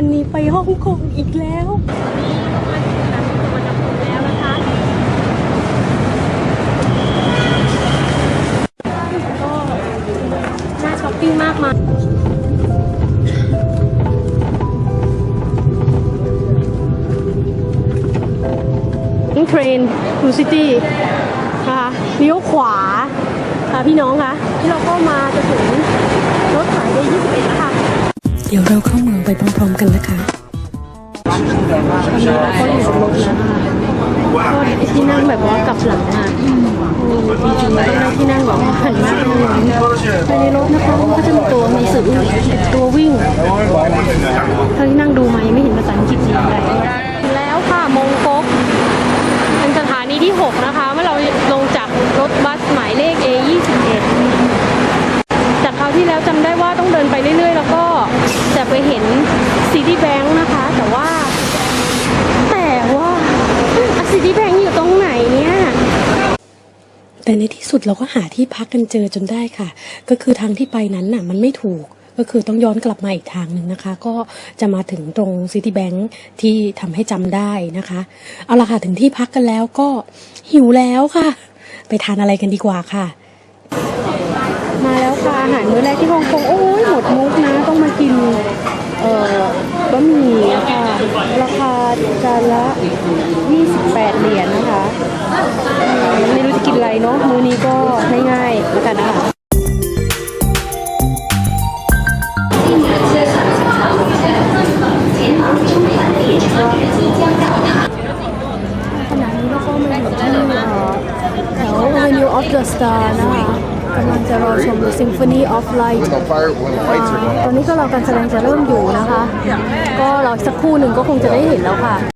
วันนี้ไปฮ่องกงอีกแล้วแล้วนะคะก็น่าช้อปปิ้งมากมายเทรนทูซิตี้นะคะเลี้ยวขวาค่ะพี่น้องคะที่เราก็มาจะถึงรถหมายเลข21แล้วค่ะ เดี๋ยวเราเข้าเมืองไปพร้อมๆกันนะคะตอนนี้เราก็อยู่รถแล้วนะคะก็ที่นั่งแบบว่ากลับหลังอะจริงๆที่นั่งแบบว่าหันหน้าไปทางหลังภายในรถนะคะก็จะมีตัวหนังสือตัววิ่งถ้าที่นั่งดูมายังไม่เห็นภาษาอังกฤษเลยแล้วค่ะมงก๊กเป็นสถานีที่ 6 นะคะ เมื่อเราลงจากรถบัสหมายเลข A21 จากคราวที่แล้วจำได้ว่าต้องเดินไปเรื่อยๆ แล้วก็ จะไปเห็นซิตี้แบงค์นะคะ แต่ว่า แต่ว่าซิตี้แบงค์อยู่ตรงไหนเนี่ย แต่ในที่สุดเราก็หาที่พักกันเจอจนได้ค่ะ ก็คือทางที่ไปนั้นน่ะ มันไม่ถูกก็คือต้องย้อนกลับมาอีกทางหนึ่งนะคะ ก็จะมาถึงตรงซิตี้แบงค์ที่ทำให้จำได้นะคะ เอาละค่ะ ถึงที่พักกันแล้วก็หิวแล้วค่ะ ไปทานอะไรกันดีกว่าค่ะ มาแล้วค่ะอาหารมื้อแรกที่ฮ่องกงโอ้ยหมดมุกนะต้องมากินเอ่อบะหมี่ค่ะราคาจานละ 28 เหรียญนนะคะไม่รู้จะกินอะไรเนาะมื้อนี้ก็ง่ายๆแล้วกันนะคะขณะนี้เราก็มาอยู่ที่แถว Avenue of the Star นะคะ กำลังจะรอชม The Symphony of Light When the fire, when the lights are going ตอนนี้ก็เราการแสดงจะเริ่มอยู่นะคะ ก็รออีกสักครู่หนึ่งก็คงจะได้เห็นแล้วค่ะ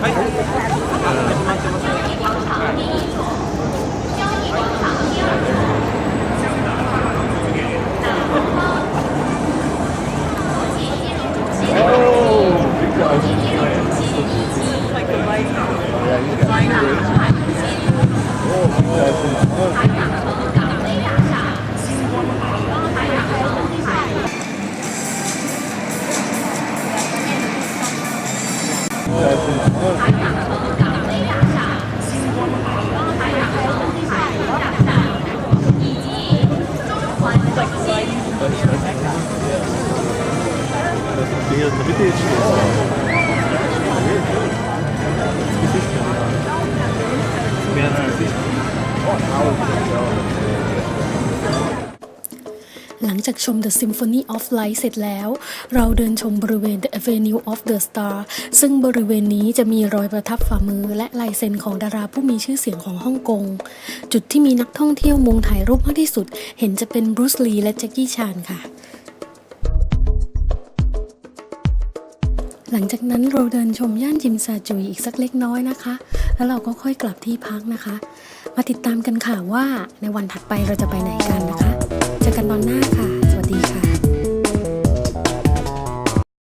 はい。始まってます。 หลังจากชม The Symphony of Light เสร็จแล้ว เราเดินชมบริเวณ The Avenue of the Star ซึ่งบริเวณนี้จะมีรอยประทับฝ่ามือและลายเซ็นของดาราผู้มีชื่อเสียงของฮ่องกง จุดที่มีนักท่องเที่ยวมุงถ่ายรูปมากที่สุด เห็นจะเป็นบรูซลีและแจ็คกี้ชานค่ะ หลังจากนั้นเราเดินชมย่านจิมซาจุยอีกสักเล็กน้อยนะคะ แล้วเราก็ค่อยกลับที่พักนะคะ มาติดตามกันค่ะว่าในวันถัดไปเราจะไปไหนกันนะคะ เจอกันตอนหน้าค่ะ